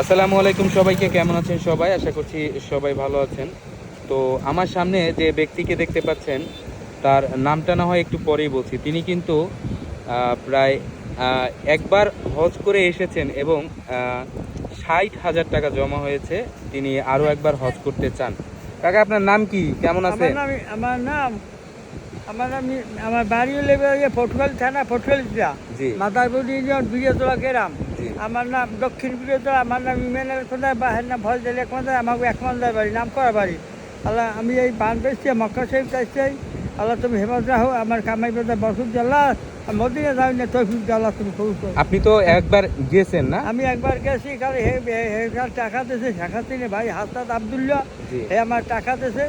আসসালামু আলাইকুম সবাইকে কেমন আছেন সবাই? আশা করছি সবাই ভালো আছেন। তো আমার সামনে যে ব্যক্তিকে দেখতে পাচ্ছেন তার নামটা না হয় একটু পরেই বলছি। তিনি কিন্তু প্রায় একবার হজ করে এসেছেন এবং ষাট হাজার টাকা জমা হয়েছে। তিনি আরও একবার হজ করতে চান। কাকা আপনার নাম কি? কেমন নাম আমার নাম আমার নাম আমার বাড়ি হলে পটুয়াল থানা পটুয়াল জেলা জি। মাদারপুর ইউনিয়ন বিজয়তলা গ্রাম। আমার নাম দক্ষিণ বিজয়তলা আমার নাম ইমেনের কোথায় বাহের নাম ভয় দিলে কোথায় আমাকে এক মান্দার বাড়ি নাম করা বাড়ি। আল্লাহ আমি এই বান পেয়েছি মক্কা শরীফ চাইছি আল্লাহ তুমি হেফাজত রাখো আমার কামাই বেদা বসুর জ্বালা মদিনে যাই না তৈফিক জ্বালা তুমি কবুল করো। আপনি তো একবার গিয়েছেন না? আমি একবার গেছি কারণ হে টাকা দিয়েছে শেখা তিনি ভাই হাসনাত আবদুল্লাহ হে আমার টাকা দিয়েছে।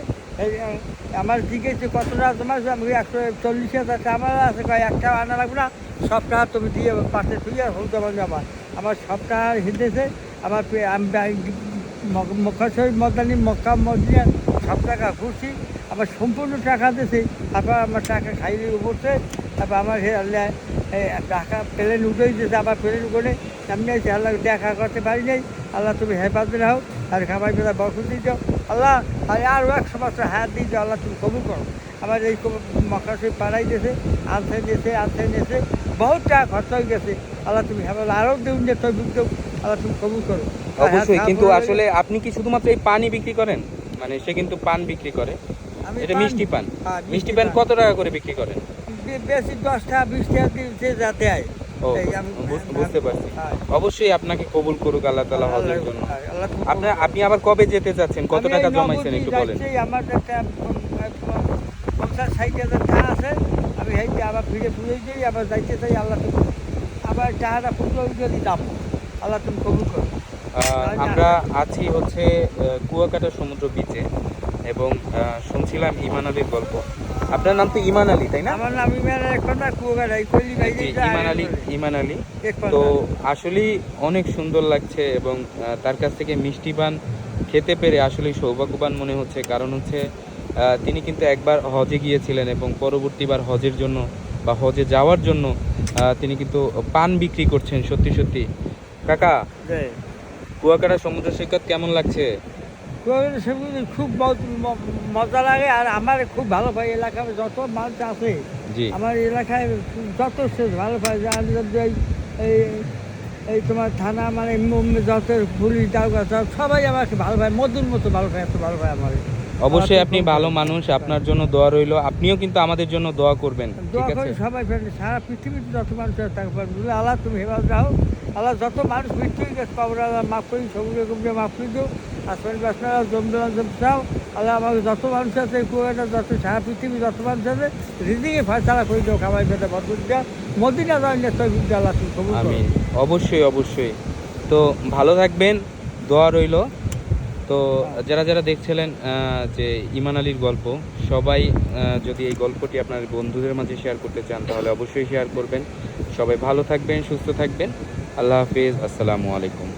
আমার জিজ্ঞেসে কত টাকা তোমার আমি একশো চল্লিশ হাজার আমার আছে। কয় একটা আনা লাগবে না। সব টাকা তুমি দিয়ে পাশে শুয়ে হোক জমা জমা আমার সব টাকা হিন্দেছে আমার মক্কা মদানি মক্কা মদিনা সব টাকা ঘুরছি। আমার সম্পূর্ণ টাকা দিয়েছে। তারপর আমার টাকা খাইয়ে উপরছে তারপর আমার টাকা প্লেন উঠেই দিয়েছে। আবার প্লেন উঠে আমি আল্লাহ দেখা করতে পারি নাই। আল্লাহ তুমি হেফাজত রাখো। আর খাবার বেলা বসত দিয়ে যাও আল্লাহ আর আরও একশো বছর হাত দিয়ে যাও আল্লাহ তুমি কবুল করো। আমার এই মকাশি পাড়াই দিয়েছে আনতে নিয়েছে আনতে নিয়েছে বহুত টাকা খরচ হয়ে গেছে। আল্লাহ তুমি হেফাজত আরও দেউন যে তৈবুক দেও আল্লাহ তুমি কবুল করো। অবশ্যই হ্যাঁ, কিন্তু আসলে আপনি কি শুধুমাত্র এই পানি বিক্রি করেন? মানে সে কিন্তু পান বিক্রি করে। আমি এটা মিষ্টি পান। হ্যাঁ, মিষ্টি পান কত টাকা করে বিক্রি করেন? বেশি দশ টাকা বিশ টাকা দিতে যাতে হয় বুঝ- বুঝতে পারছি। হ্যাঁ। অবশ্যই আপনাকে কবুল করুক আল্লাহ তালা হজের জন্য। হ্যাঁ, আপনার আপনি আবার কবে যেতে চাচ্ছেন? কত টাকা জমাইছেন একটু বলেন। আমার একটা পঞ্চাশ ষাট হাজার টাকা আছে আমি আবার ফিরে ফুলে যাই আবার যাইতে চাই আল্লাহ তুমি আবার টাকাটা যদি আল্লাহ তুমি কবুল করো। আমরা আছি হচ্ছে কুয়াকাটা সমুদ্র বিচে এবং শুনছিলাম ইমান আলীর গল্প। আপনার নাম তো ইমান আলী তাই না? আমার নাম ইমান ভাই ইমান আলী ইমান আলী। তো। আসলেই অনেক সুন্দর লাগছে এবং তার কাছ থেকে মিষ্টি পান খেতে পেরে আসলেই সৌভাগ্যবান মনে হচ্ছে। কারণ হচ্ছে তিনি কিন্তু একবার হজে গিয়েছিলেন এবং পরবর্তীবার হজের জন্য বা হজে যাওয়ার জন্য তিনি কিন্তু পান বিক্রি করছেন সত্যি সত্যি। কাকা। কুয়াকাটা সমুদ্র সৈকত কেমন লাগছে? সেগুলো খুব মজা লাগে আর আমার খুব ভালো পাই এলাকায় যত মানুষ আছে আমার এলাকায় যত সে ভালো পাই যে আমি যদি এই- এই তোমার থানা মানে যত পুলিশ সব সবাই আমাকে ভালো পায় মধুর মতো ভালো পায় এত ভালো পায় আমার। অবশ্যই আপনি ভালো মানুষ আপনার জন্য দোয়া রইল আপনিও কিন্তু আমাদের জন্য দোয়া করবেন ঠিক দোয়া আছে? করি সবাই ফেলে সারা পৃথিবীতে যত মানুষ আছে আল্লাহ তুমি হেফাজত রাখো আল্লাহ যত মানুষ মৃত্যু গেছে পাবো আল্লাহ মাফ করি সবুজ কুমড়ে মাফ করে দিও আসমান বাসনারা জমদলা জমচাও আল্লাহ আমাকে যত মানুষ আছে কুয়াটা যত সারা পৃথিবী যত মানুষ আছে রিদিকে ফয়সালা করে দিও খাবার পেটে বদল দেওয়া মদিনা যায় না তৈরি আল্লাহ আমি অবশ্যই অবশ্যই। তো ভালো থাকবেন, দোয়া রইল। তো যারা যারা দেখছিলেন যে ইমান আলীর গল্প, সবাই যদি এই গল্পটি আপনার বন্ধুদের মাঝে শেয়ার করতে চান, তাহলে অবশ্যই শেয়ার করবেন। সবাই ভালো থাকবেন, সুস্থ থাকবেন। আল্লাহ হাফিজ, আসসালামু আলাইকুম।